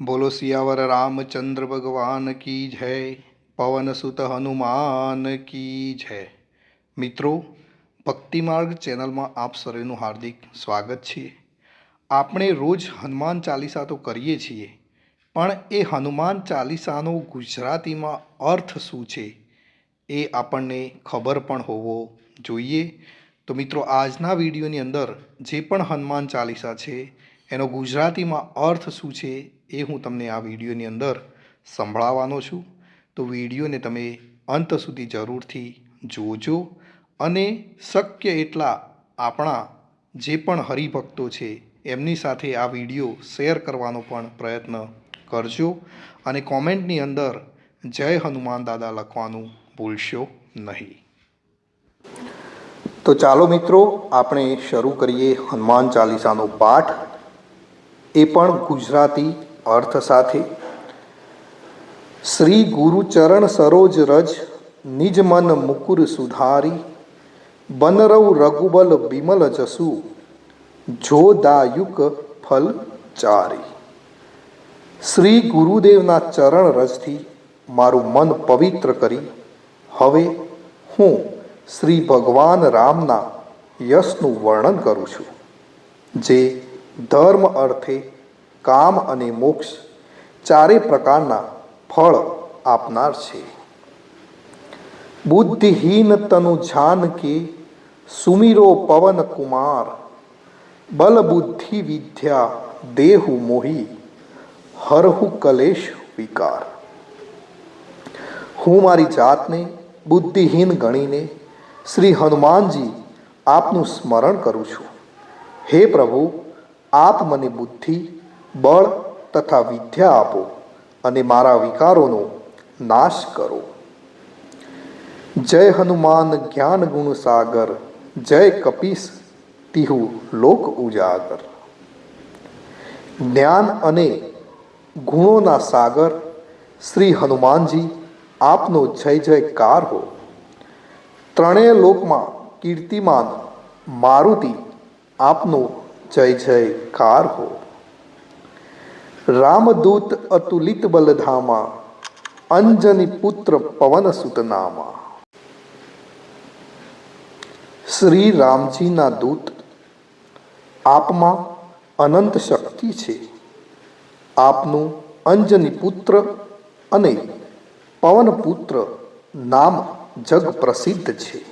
બોલો સિયાવર રામચંદ્ર ભગવાન કી જય? પવન સુત હનુમાન કી જય. મિત્રો ભક્તિમાર્ગ ચેનલમાં આપ સર્વેનું હાર્દિક સ્વાગત છે. આપણે રોજ હનુમાન ચાલીસા તો કરીએ છીએ, પણ એ હનુમાન ચાલીસાનો ગુજરાતીમાં અર્થ શું છે? એ આપણને ખબર પણ હોવો જોઈએ. તો મિત્રો, આજના વિડીયોની અંદર જે પણ હનુમાન ચાલીસા છે, એનો ગુજરાતીમાં અર્થ શું છે એ હું તમને આ વિડીયોની અંદર સંભળાવવાનો છું. તો વિડીયોને તમે અંત સુધી જરૂરથી જોજો અને શક્ય એટલા આપણા જે પણ હરિભક્તો છે એમની સાથે આ વીડિયો શેર કરવાનો પણ પ્રયત્ન કરજો અને કોમેન્ટની અંદર જય હનુમાન દાદા લખવાનું ભૂલશો નહીં. તો ચાલો મિત્રો, આપણે શરૂ કરીએ હનુમાન ચાલીસાનો પાઠ. એ પણ ગુજરાતી અર્થ સાથે શ્રી ગુરુચરણ સરોજ રજ, નિજ મન મુકુર સુધારી બનરવ રઘુબલ બિમલ જસુ, જો દાયુક ફલ ચારી. શ્રી ગુરુદેવના ચરણ રજથી મારું મન પવિત્ર કરી, હવે હું શ્રી ભગવાન રામના યશનું વર્ણન કરું છું, જે ધર્મ અર્થે કામ અને મોક્ષ ચારે પ્રકારના ફળ આપનાર છે. બુદ્ધિહીન તનુ જાનકી સુમિરો પવન કુમાર બલ બુદ્ધિ વિદ્યા દેહુ મોહી, હરહુ કલેશ વિકાર. હું મારી જાતને બુદ્ધિહીન ગણીને શ્રી હનુમાનજી આપનું સ્મરણ કરું છું. હે પ્રભુ, આપ મને બુદ્ધિ બળ તથા વિદ્યા આપો અને મારા વિકારોનો નાશ કરો. જય હનુમાન જ્ઞાન ગુણ સાગર, જય કપીસ તિહુ લોક ઉજાગર. જ્ઞાન અને ગુણોના સાગર, શ્રી હનુમાનજી આપનો જય જયકાર હો. ત્રણેય લોકમાં કીર્તિમાન મારુતિ આપનો જય જયકાર હો. રામદૂત અતુલિત બલધામા, અંજની પુત્ર પવન સુતનામા શ્રી રામજીના દૂત, આપમાં અનંત શક્તિ છે. આપનું અંજની પુત્ર અને પવન પુત્ર નામ જગ પ્રસિદ્ધ છે.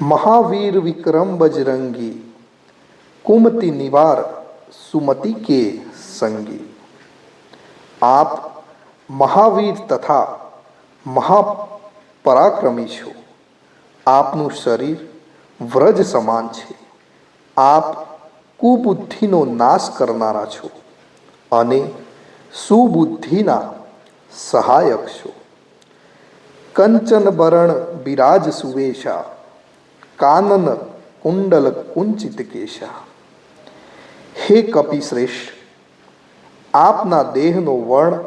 મહાવીર વિક્રમ બજરંગી, કુમતિ નિવાર સુમતિ કે સંગી આપ મહાવીર તથા મહાપરાક્રમી છો આપનું શરીર વ્રજ સમાન છે આપ કુબુદ્ધિનો નાશ કરનારા છો અને સુબુદ્ધિના સહાયક છો કંચનબરણ બિરાજ સુવેશા કાનન કુંડલ કુંચિત કેશા હે કપિશ્રેષ્ઠ આપના દેહનો વર્ણ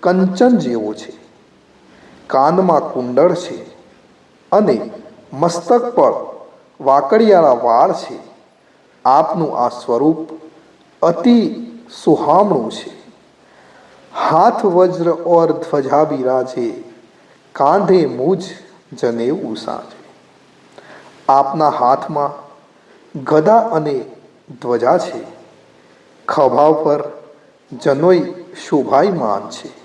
કંચન જેવો છે. કાનમાં કુંડળ છે અને મસ્તક પર વાકડિયાળા વાળ છે. આપનું આ સ્વરૂપ અતિ સુહામણું છે. હાથ વજ્ર ઓર ધ્વજા બિરાજે કાંધે મુજ જને ઉસાજે. આપના હાથમાં ગદા અને ધ્વજા છે. ખભા પર જનોઈ શોભાયમાન છે.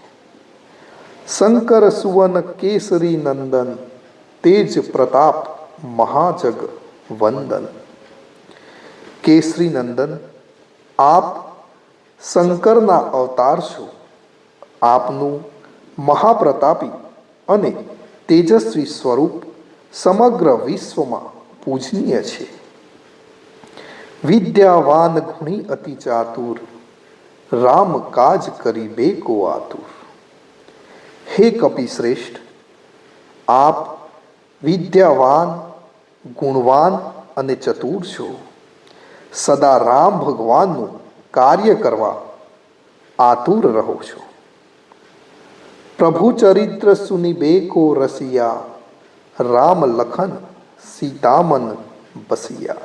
શંકર સુવન કેસરી નંદન, તેજ પ્રતાપ મહાજગ વંદન. કેસરી નંદન, આપ શંકરના અવતાર છો. આપનું મહાપ્રતાપી અને તેજસ્વી સ્વરૂપ સમગ્ર વિશ્વમાં પૂજનીય છે. વિદ્યાવાન ગુણી અતિ ચાતુર રામ કાજ કરી બે કો આતુર. હે કપિશ્રેષ્ઠ, આપ વિદ્યાવાન, ગુણવાન અને ચતુર છો. સદા રામ ભગવાનનું કાર્ય કરવા આતુર રહો છો. પ્રભુ ચરિત્ર સુની બેકો રસિયા, રામ લખન સીતામન બસિયા.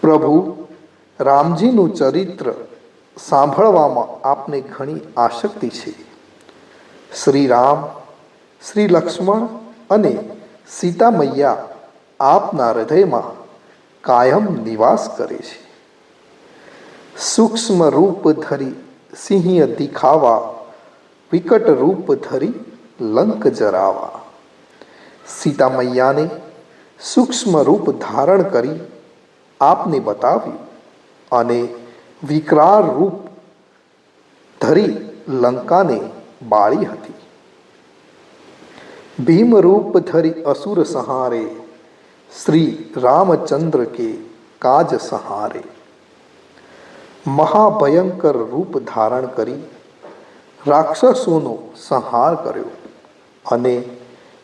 પ્રભુ, રામજીનું ચરિત્ર સાંભળવામાં આપને ઘણી આસક્તિ છે. શ્રી રામ શ્રી લક્ષ્મણ અને સીતા મૈયા આપના હૃદયમાં કાયમ નિવાસ કરે છે. સૂક્ષ્મ રૂપ ધરી સિંહ દિખાવા, વિકટ રૂપ ધરી લંક જરાવા. સીતા મૈયાને સૂક્ષ્મ રૂપ ધારણ કરી આપને બતાવ્યું અને વિકરાળ રૂપ ધરી લંકાને બાળી હતી. ભીમ રૂપ ધરી અસુર સહારે, શ્રી રામચંદ્ર કે કાજ સહારે. મહાભયંકર રૂપ ધારણ કરી રાક્ષસોનો સંહાર કર્યો અને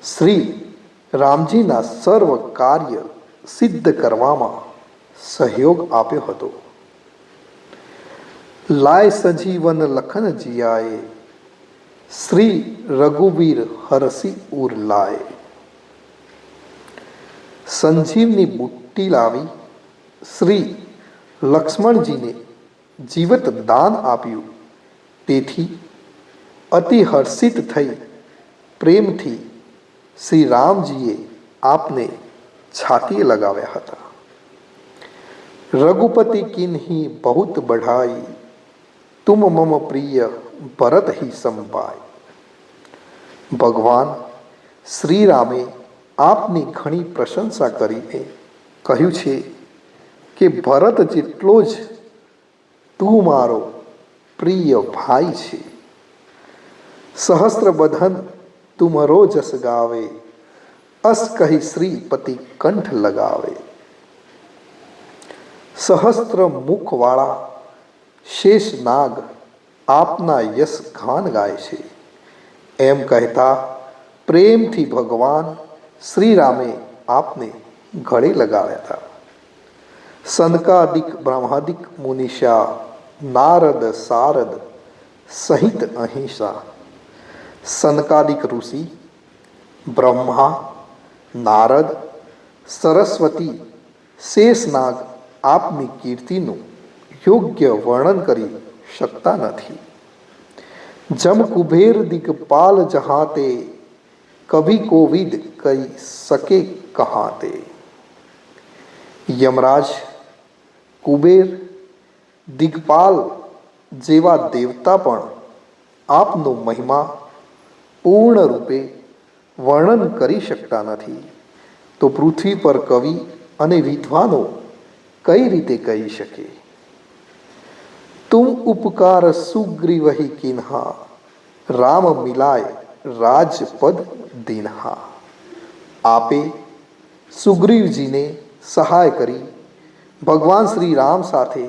શ્રી રામજીના સર્વ કાર્ય સિદ્ધ કરવામાં સહયોગ આપ્યો હતો. લાય સજીવન લખન જીયાએ શ્રી રઘુવીર હરસી ઉર લાય સંજીવની બુટ્ટી લાવી શ્રી લક્ષ્મણજીને જીવત દાન આપ્યું તેથી અતિ હર્ષિત થઈ પ્રેમથી શ્રી રામજીએ આપને છાતીએ લગાવ્યા હતા રઘુપતિ કિન્હી બહુત બઢાઈ તુમ મમ પ્રિય ભરત હિ સંપાય ભગવાન શ્રી રામે આપની ઘણી પ્રશંસા કરીને કહ્યું છે કે ભરત જેટલો જ તું મારો પ્રિય ભાઈ છે। સહસ્ત્ર બધન તુમરો જસ ગાવે, અસ કહી શ્રીપતિ કંઠ લગાવે। સહસ્ત્ર મુખવાળા શેષ નાગ આપના યશ ગાન ગાય છે એમ કહેતા પ્રેમથી ભગવાન શ્રી રામે આપને ગળે લગાવ્યા હતા સનકાદિક બ્રહ્માદિક મુનિષા નારદ સારદ સહિત અહિંસા સનકાદિક ઋષિ બ્રહ્મા નારદ સરસ્વતી શેષનાગ આપની કીર્તિનું યોગ્ય વર્ણન કરી શકતા નથી જમ કુબેર દિગપાલ જહાતે કભી કોવિદ કઈ શકે કહાતે યમરાજ કુબેર દિગપાલ જેવા દેવતા પણ આપનો મહિમા પૂર્ણ રૂપે વર્ણન કરી શકતા નથી તો પૃથ્વી પર કવિ અને વિદ્વાનો કઈ રીતે કહી શકે તુમ ઉપકાર સુગ્રીવહી કિન્હા રામ મિલાય રાજપદ દિન્હા આપે સુગ્રીવજીને સહાય કરી ભગવાન શ્રી રામ સાથે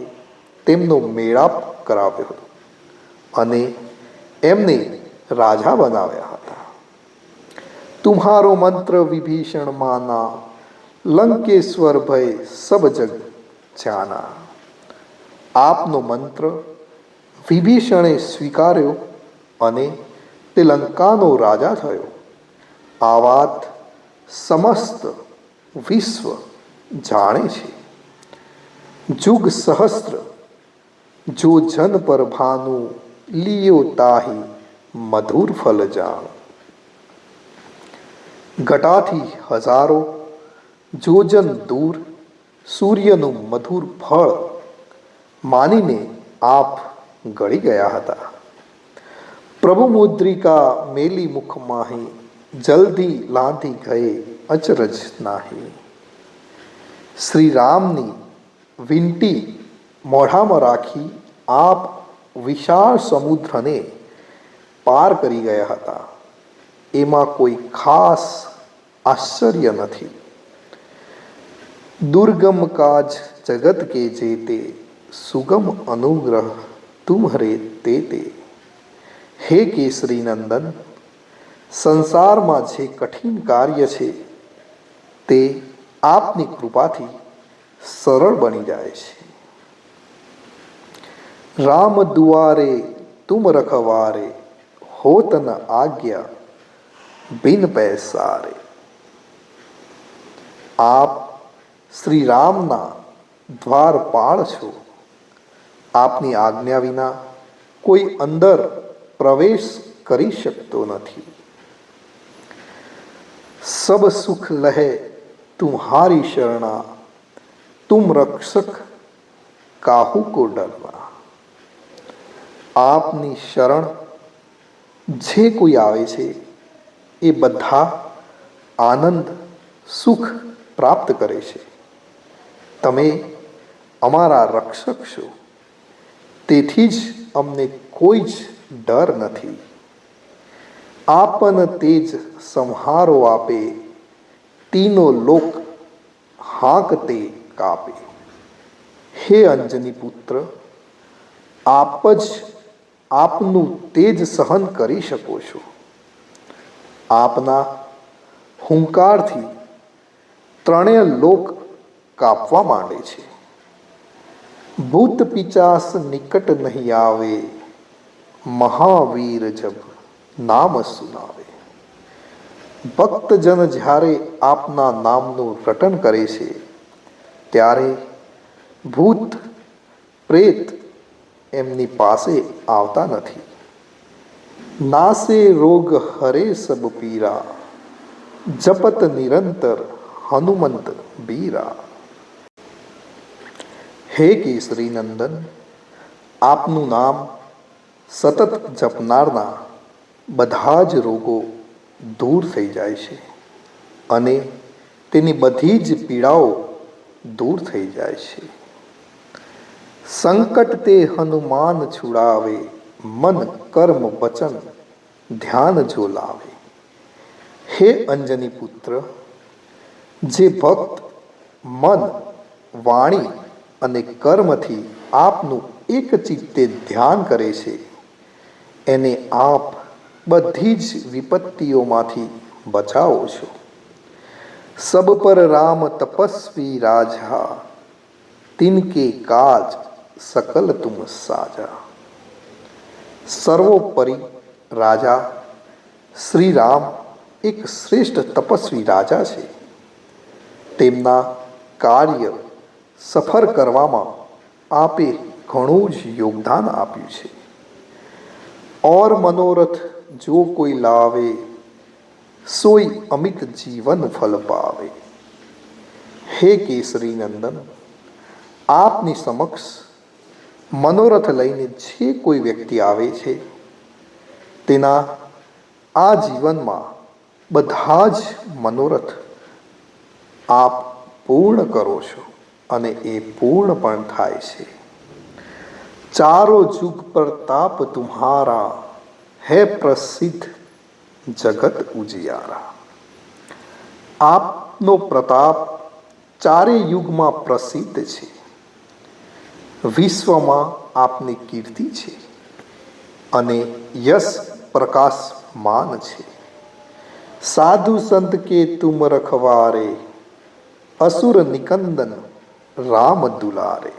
તેમનો મેળાપ કરાવ્યો હતો અને એમને રાજા બનાવ્યા હતા। તુમ્હારો મંત્ર વિભીષણ માના, લંકેશ્વર ભય સબ જગ જાના। આપનો મંત્ર વિભીષણે સ્વીકાર્યો અને તે લંકાનો રાજા થયો. આ વાત સમસ્ત વિશ્વ જાણે છે. જુગ સહસ્ત્ર, જો જન પર ભાનુ લિયો તાહી મધુર ફલ જાણ. ઘટાથી હજારો જોજન દૂર સૂર્યનું મધુર ફળ માનીને આપ ગળી ગયા હતા. પ્રભુ મુદ્રિકા મેલી મુખ માહી, જલ્દી લાંધી ગયે અચરજ નાહી. શ્રી રામની વિંટી મોઢામાં રાખી આપ વિશાળ સમુદ્રને પાર કરી ગયા હતા. એમાં કોઈ ખાસ આશ્ચર્ય નથી. દુર્ગમ કાજ જગત કે જેતે સુગમ અનુગ્રહ તુમ્હરે તે તે. હે કેસરી નંદન, સંસારમાં જે કઠિન કાર્ય છે, તે આપની કૃપાથી સરળ બની જાય છે. રામ દુઆરે, તુમ રખવારે હોતન આજ્ઞા બિન પૈસારે. આપ શ્રી રામના દ્વારપાળ છો. આપની આજ્ઞા વિના કોઈ અંદર પ્રવેશ કરી શકતો નથી. સબ સુખ લહે તુમ્હારી શરણા, તુમ રક્ષક કાહુ કો ડરવા. આપની શરણ જે કોઈ આવે છે, એ બધા આનંદ, સુખ પ્રાપ્ત કરે છે. તમે અમારા રક્ષક છો. તેથી જ અમને કોઈ જ ડર નથી. આપન તેજ સંહારો આપે, તીનો લોક હાંકતે કાપે. હે અંજની પુત્ર, આપ જ આપનું તેજ સહન કરી શકો છો. આપના હુંકારથી ત્રણેય લોક કાપવા માંડે છે. ભૂત પિચાસ નિકટ નહીં આવે. મહાવીર જબ નામ સુનાવે. ભક્તજન જ્યારે આપના નામનું રટન કરે છે, ત્યારે ભૂત, પ્રેત એમની પાસે આવતા નથી. નાસે રોગ હરે સબ પીરા, જપત નિરંતર હનુમંત બીરા. હે કેસરી નંદન, આપનું નામ સતત જપનારના બધા જ રોગો દૂર થઈ જાય છે અને તેની બધી જ પીડાઓ દૂર થઈ જાય છે. સંકટ તે હનુમાન છુડાવે, મન કર્મ વચન ધ્યાન જો લાવે. હે અંજની પુત્ર, જે ભક્ત મન, વાણી અને કર્મથી આપનું એક ચિત્તે ધ્યાન કરે છે. એને આપ બધી જ વિપત્તિઓમાંથી બચાવો છો. સબ પર રામ તપસ્વી રાજા, તિનકે કાજ સકલ તુમ સાજા. સર્વોપરી રાજા શ્રી રામ એક શ્રેષ્ઠ તપસ્વી રાજા છે. તેમના કાર્ય સફળ કરવામાં આપે ઘણું જ યોગદાન આપ્યું છે. ઓર મનોરથ જો કોઈ લાવે સોઈ અમિત જીવન ફલ પાવે. હે કેસરી નંદન, આપની સમક્ષ મનોરથ લઈને જે કોઈ વ્યક્તિ આવે છે, તેના આ જીવનમાં બધા જ મનોરથ આપ પૂર્ણ કરો છો. અને એ પૂર્ણ પણ થાય છે. ચારો જુગ પ્રતાપ તુમ્હારા, હે પ્રસિદ્ધ જગત ઉજિયારા. આપનો પ્રતાપ ચારે યુગમાં પ્રસિદ્ધ છે. વિશ્વમાં આપની કીર્તિ છે અને યશ પ્રકાશમાન છે. સાધુ સંત કે તુમ રખવારે, અસુર નિકંદન રામ દુલારે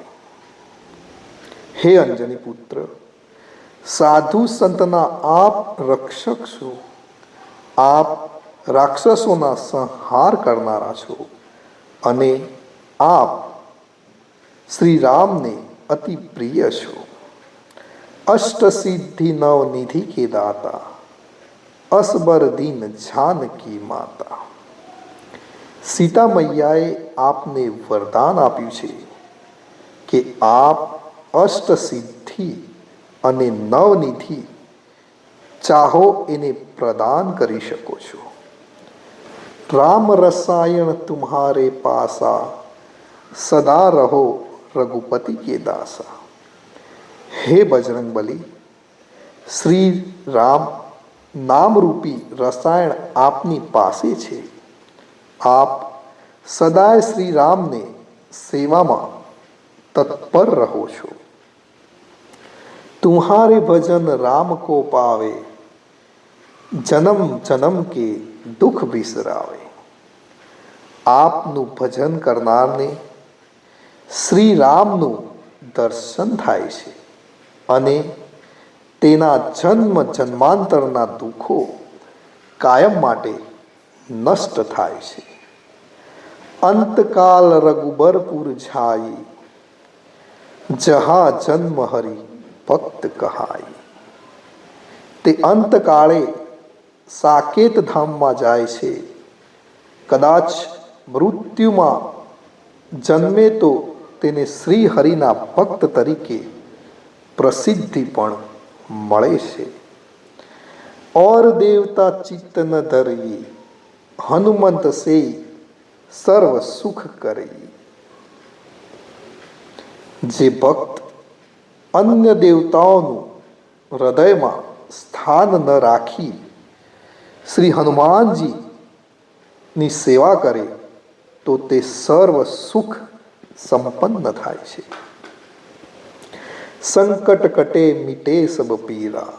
હે અંજની પુત્ર સાધુ સંતના આપ રક્ષક છો આપ રાક્ષસોના સંહાર કરનારા છો અને આપ શ્રી રામને અતિ પ્રિય છો અષ્ટ સિદ્ધિ નવ નિધિ કે દાતા અસબર દીન જાનકી માતા સીતા મૈયાએ આપને વરદાન આપ્યું છે કે આપ અષ્ટ સિદ્ધિ અને નવનિધિ ચાહો એને પ્રદાન કરી શકો છો. રામ રસાયણ તુમ્હારે પાસા, સદા રહો રઘુપતિ કે દાસા. હે બજરંગ બલી શ્રી રામ નામરૂપી રસાયણ આપની પાસે છે. આપ સદાય શ્રી રામને સેવામાં તત્પર રહો છો. તુમ્હારે ભજન રામ કો પાવે, જન્મ જન્મ કે દુઃખ વિસરાવે આપનું ભજન કરનારને શ્રી રામનું દર્શન થાય છે અને તેના જન્મ જન્માંતરના દુઃખો કાયમ માટે નષ્ટ થાય છે અંતકાલ રઘુબરપુર જાય જહા જન્મ હરી ભક્ત કહાય તે અંતકાળે સાકેત ધામમાં જાય છે કદાચ મૃત્યુમાં જન્મે તો તેને શ્રી હરિના ભક્ત તરીકે પ્રસિદ્ધિ પણ મળે છે और देवता चित्त न धरिए હનુમંત સે સર્વ સુખ કરી. જે ભક્ત અન્ય દેવતાઓનું હૃદયમાં સ્થાન ન રાખી શ્રી હનુમાનજીની સેવા કરે, તો તે સર્વ સુખ સંપન્ન થાય છે. સંકટ કટે મિટે સબ પીરા,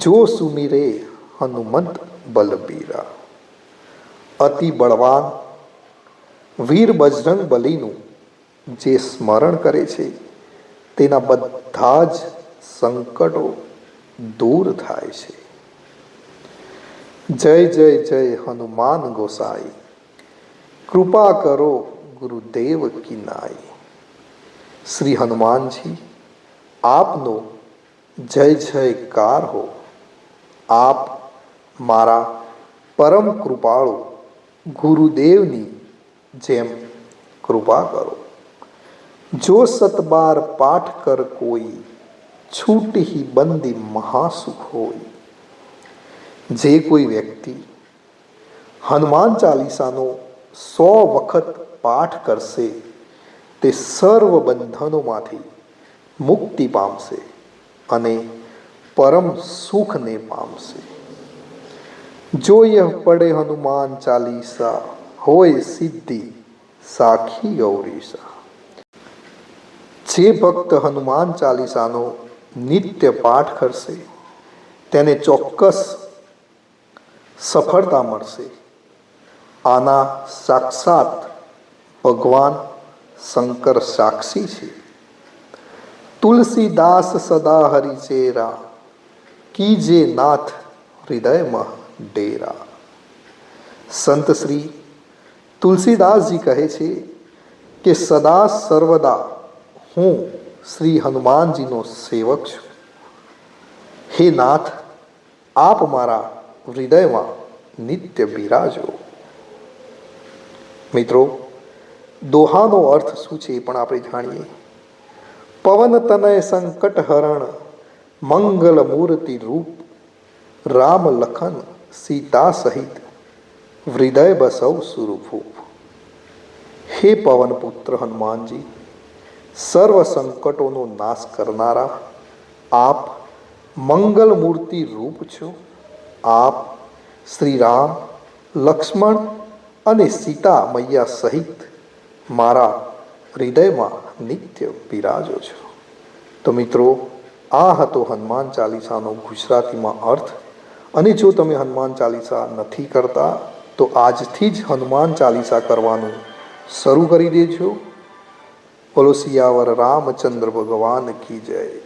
જો સુમિરે હનુમંત બલબીરા. અતિ બળવાન વીર બજરંગ બલીનું જે સ્મરણ કરે છે, તેના બધા જ સંકટો દૂર થાય છે. જય જય જય હનુમાન ગોસાઈ. કૃપા કરો ગુરુદેવ કિનાઈ શ્રી હનુમાનજી, આપનો જય, જયકાર હો. આપ મારા પરમ કૃપાળુ ગુરુદેવની જેમ કૃપા કરો. જો સતબાર પાઠ કર કોઈ, છૂટહી બંદી મહાસુખ હોય. જે કોઈ વ્યક્તિ હનુમાન ચાલીસાનો સો વખત પાઠ કરશે, તે સર્વ બંધનોમાંથી મુક્તિ પામશે અને પરમ સુખને પામશે. જો યહ પડે હનુમાન ચાલીસા, હોય સિદ્ધિ સાખી ગૌરીસા જે ભક્ત હનુમાન ચાલીસાનો નિત્ય પાઠ કરશે, તેને ચોક્કસ સફળતા મળશે. આના સાક્ષાત ભગવાન શંકર સાક્ષી છે. તુલસીદાસ સદા હરિચેરા, કીજે નાથ હૃદયમાં ડેરા. સંત શ્રી તુલસીદાસજી કહે છે કે સદા સર્વદા હું શ્રી હનુમાનજીનો સેવક છું. હે નાથ, આપ મારા હૃદયમાં નિત્ય બિરાજો. મિત્રો, દોહાનો અર્થ શું છે એ પણ આપણે જાણીએ. પવન તનય સંકટ હરણ, મંગલ મૂર્તિ રૂપ, રામ લખન સીતા સહિત હૃદય બસવ સુરભૂપ હે પવન પુત્ર હનુમાનજી સર્વ સંકટોનો નાશ કરનારા આપ મંગલ મૂર્તિ રૂપ છો આપ શ્રી રામ લક્ષ્મણ અને સીતા મૈયા સહિત મારા હૃદયમાં નિત્ય બિરાજો છો તો મિત્રો આ હતો હનુમાન ચાલીસાનો ગુજરાતીમાં અર્થ અને જો તમે હનુમાન ચાલીસા નથી કરતા, તો આજથી જ હનુમાન ચાલીસા કરવાનું શરૂ કરી દેજો. બોલો સિયાવર રામચંદ્ર ભગવાન કી જય.